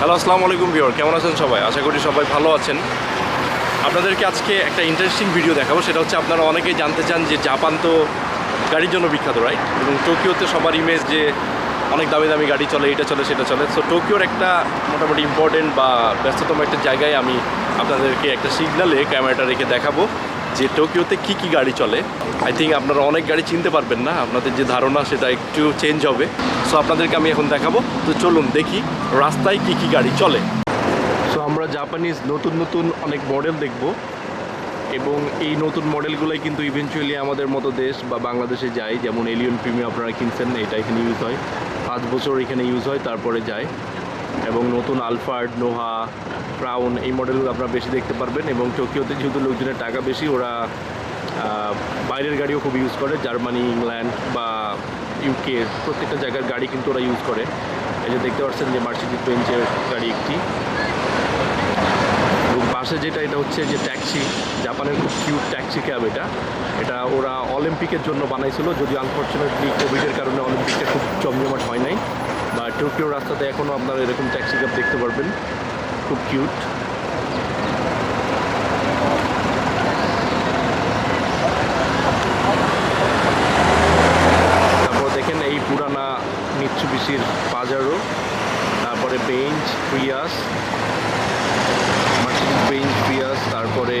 Hello, আসসালামু আলাইকুম বিয়র কেমন আছেন সবাই? আশা করি সবাই ভালো আছেন। আপনাদেরকে আজকে একটা ইন্টারেস্টিং ভিডিও দেখাবো। সেটা হচ্ছে আপনারা অনেকেই জানতে চান যে জাপান তো গাড়ির জন্য বিখ্যাত রাইট এবং টোকিওতে সবার ইমেজ যে অনেক দামি দামি গাড়ি চলে, এটা চলে, সেটা চলে। সো টোকিওর একটা মোটামুটি ইম্পর্টেন্ট বা ব্যস্ততম একটা জায়গায় আমি আপনাদেরকে একটা সিগনালে ক্যামেরাটা রেখে দেখাবো। যে টোকিওতে কী কী গাড়ি চলে আই থিঙ্ক আপনারা অনেক গাড়ি চিনতে পারবেন না, আপনাদের যে ধারণা সেটা একটু চেঞ্জ হবে। সো আপনাদেরকে আমি এখন দেখাবো। তো চলুন দেখি রাস্তায় কী কী গাড়ি চলে। সো আমরা জাপানিজ নতুন নতুন অনেক মডেল দেখব এবং এই নতুন মডেলগুলোই কিন্তু ইভেনচুয়ালি আমাদের মতো দেশ বা বাংলাদেশে যায়। যেমন এলিয়ন প্রিমিয়াম আপনারা কিনছেন এটা এখানে ইউজ হয়। পাঁচ বছর এখানে ইউজ হয়, তারপরে যায়। এবং নতুন আলফার্ড, নোহা, ক্রাউন এই মডেলগুলো আপনারা বেশি দেখতে পারবেন এবং টোকিওতে যেহেতু লোকজনের টাকা বেশি, ওরা বাইরের গাড়িও খুব ইউজ করে, জার্মানি, ইংল্যান্ড বা ইউকে প্রত্যেকটা জায়গার গাড়ি কিন্তু ওরা ইউজ করে। এই যে দেখতে পাচ্ছেন যে মার্সিডিজ বেঞ্চের গাড়ি একটি। এবং পাশে যেটা, এটা হচ্ছে যে ট্যাক্সি, জাপানের খুব কিউট ট্যাক্সি ক্যাব এটা। এটা ওরা অলিম্পিকের জন্য বানাইছিল যদি আনফর্চুনেটলি কোভিডের কারণে অলিম্পিকটা খুব জমজমাট হয় নাই। বা টোকিও রাস্তাতে এখনও আপনারা এরকম ট্যাক্সি ক্যাব দেখতে পারবেন। খুব কিউট তারপর দেখেন এই পুরানা মিৎসুবিশির পাজারো তারপরে বেঞ্চ মার্সিডিজ বেঞ্চ প্রিয়াস তারপরে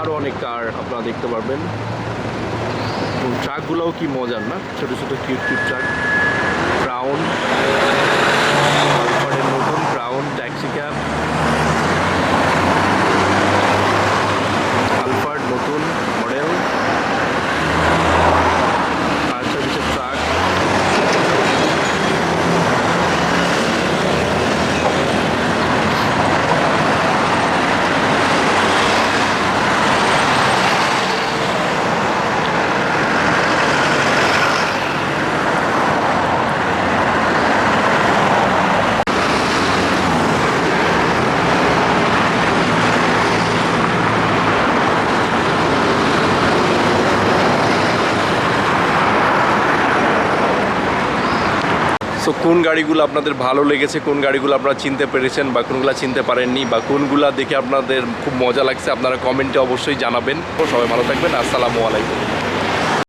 আরও অনেক কার আপনারা দেখতে পারবেন। ট্রাকগুলোও কি মজার না? ছোটো ছোটো কিউট কিউট ট্রাক ক্রাউন তারপরে নতুন ক্রাউন ট্যাক্সি ক্যাব আলফার্ড নতুন মডেল আর সার্ভিসের ট্রাক সো কোন গাড়িগুলো আপনাদের ভালো লেগেছে, কোন গাড়িগুলো আপনারা চিনতে পেরেছেন বা কোনগুলো চিনতে পারেননি বা কোনগুলো দেখে আপনাদের খুব মজা লাগছে, আপনারা কমেন্টে অবশ্যই জানাবেন। সবাই ভালো থাকবেন, আসসালামু আলাইকুম।